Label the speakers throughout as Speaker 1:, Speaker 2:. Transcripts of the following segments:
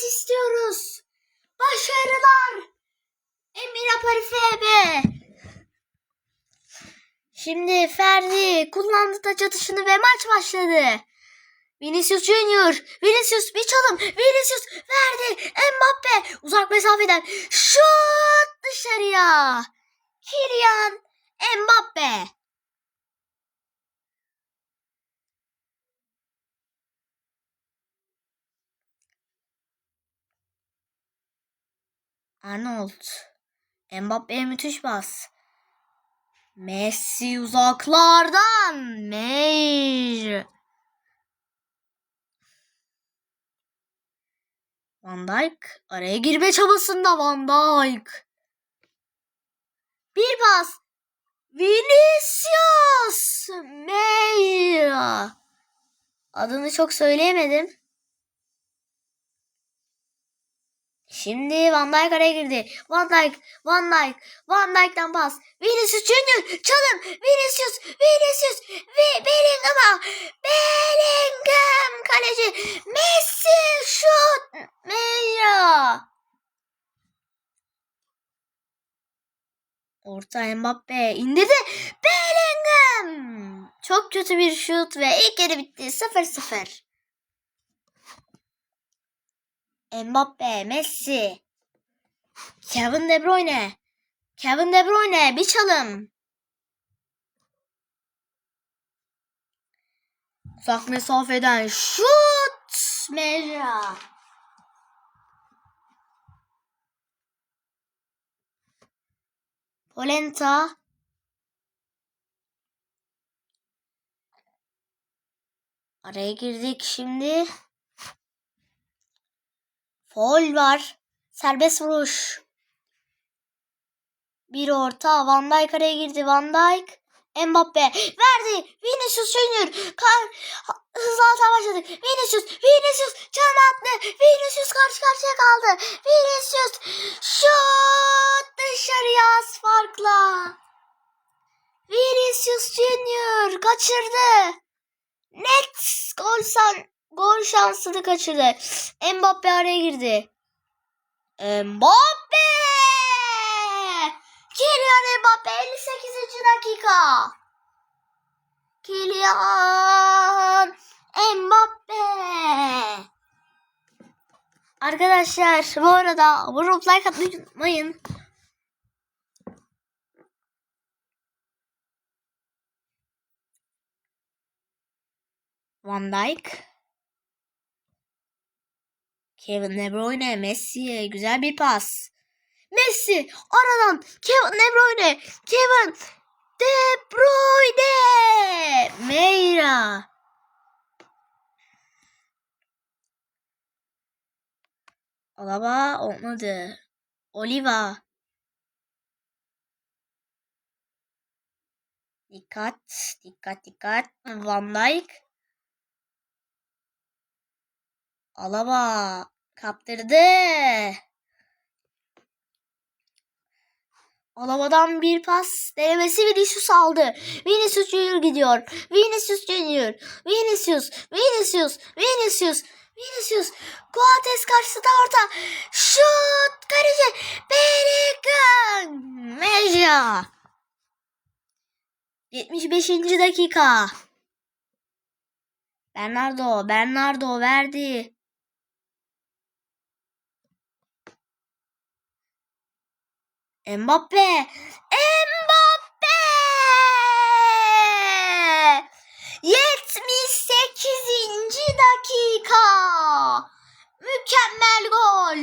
Speaker 1: galibiyet istiyoruz. Başarılar. Emine Parife be. Şimdi Ferdi kullandı taç atışını ve maç başladı. Vinicius Junior, Vinicius bir çalım, Vinicius verdi, Mbappe uzak mesafeden şut dışarıya. Kylian Mbappe. Arnold. Mbappe'ye müthiş bas. Messi uzaklardan. Meir. Van Dijk araya girme çabasında Van Dijk. Bir pas. Vinicius. Meir. Adını çok söyleyemedim. Şimdi Van Dijk araya girdi. Van Dijk, Van Dijk, Van Dijk'ten pas. Vinicius Junior, çalım. Vinicius, Vinicius, ve Bellingham'a. Bellingham kaleci. Messi şut. Meira. Orta Mbappe indirdi. Bellingham. Çok kötü bir şut ve ilk yarı bitti. 0-0. Mbappe, Messi, Kevin De Bruyne, Kevin De Bruyne bir çalım. Uzak mesafeden şut. Mera. Polenta. Araya girdik şimdi. Foul var. Serbest vuruş. Bir orta. Van Dijk araya girdi. Van Dijk. Mbappe verdi. Vinicius Junior. Kar hızlı atağa başladık. Vinicius. Vinicius. Çalım attı. Vinicius karşı karşıya kaldı. Vinicius. Şut dışarıya az farkla. Vinicius Junior kaçırdı. Net gol san gol şansını kaçırdı. Mbappe araya girdi. Mbappe! Kylian Mbappe 58. dakika. Kylian Mbappe. Arkadaşlar bu arada vurup like atmayı unutmayın. Van Dijk. Kevin De Bruyne, Messi'ye güzel bir pas. Messi aradan Kevin De Bruyne, Kevin De Bruyne, Meira. Alaba olmadı. Oliva. Dikkat, dikkat, dikkat. Van Dijk. Alaba kaptırdı. Alaba'dan bir pas denemesi Vinicius aldı. Vinicius Junior gidiyor. Vinicius Junior. Vinicius. Vinicius. Vinicius. Vinicius. Coates karşısında orta. Şut. Kaleci. Bellingham. Meja. 75. dakika. Bernardo. Bernardo verdi. Mbappe. Mbappe. 78. dakika. Mükemmel gol.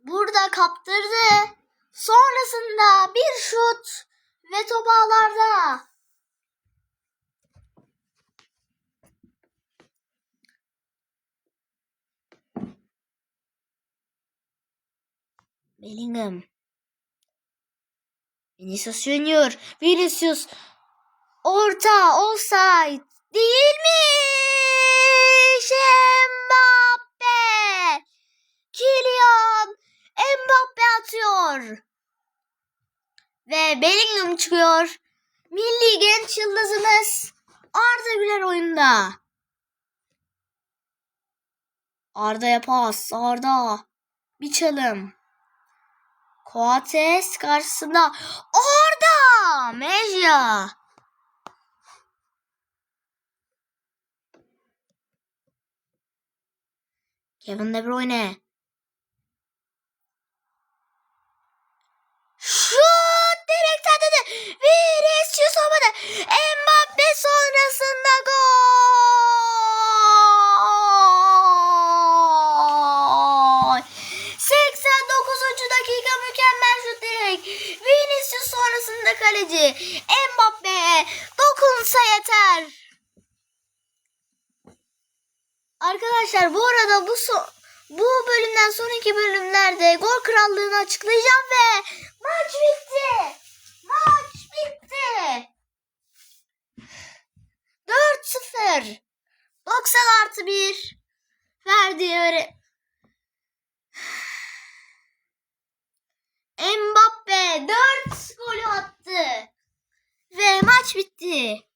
Speaker 1: Burada kaptırdı. Sonrasında bir şut ve top ağlarda. Bellingham. Vinicius Junior. Vinicius. Orta. Offside. Değilmiş. Mbappe. Kylian. Mbappe atıyor. Ve Bellingham çıkıyor. Milli genç yıldızımız Arda Güler oyunda. Arda'ya pas. Arda. Bir çalım. Coates karşısında. Arda. Mejia. Kevin De Bruyne. Şut direkten dedi. Vinicius olmadı. Mbappe sonrasında gol. 89. dakika mükemmel şut direkt. Vinicius sonrasında kaleci. Mbappe dokunsa yeter. Arkadaşlar bu arada bu so bu bölümden sonraki bölümlerde gol krallığını açıklayacağım ve maç bitti. Maç bitti. 4-0. 90 artı 1. Verdiği öyle. Mbappe 4え。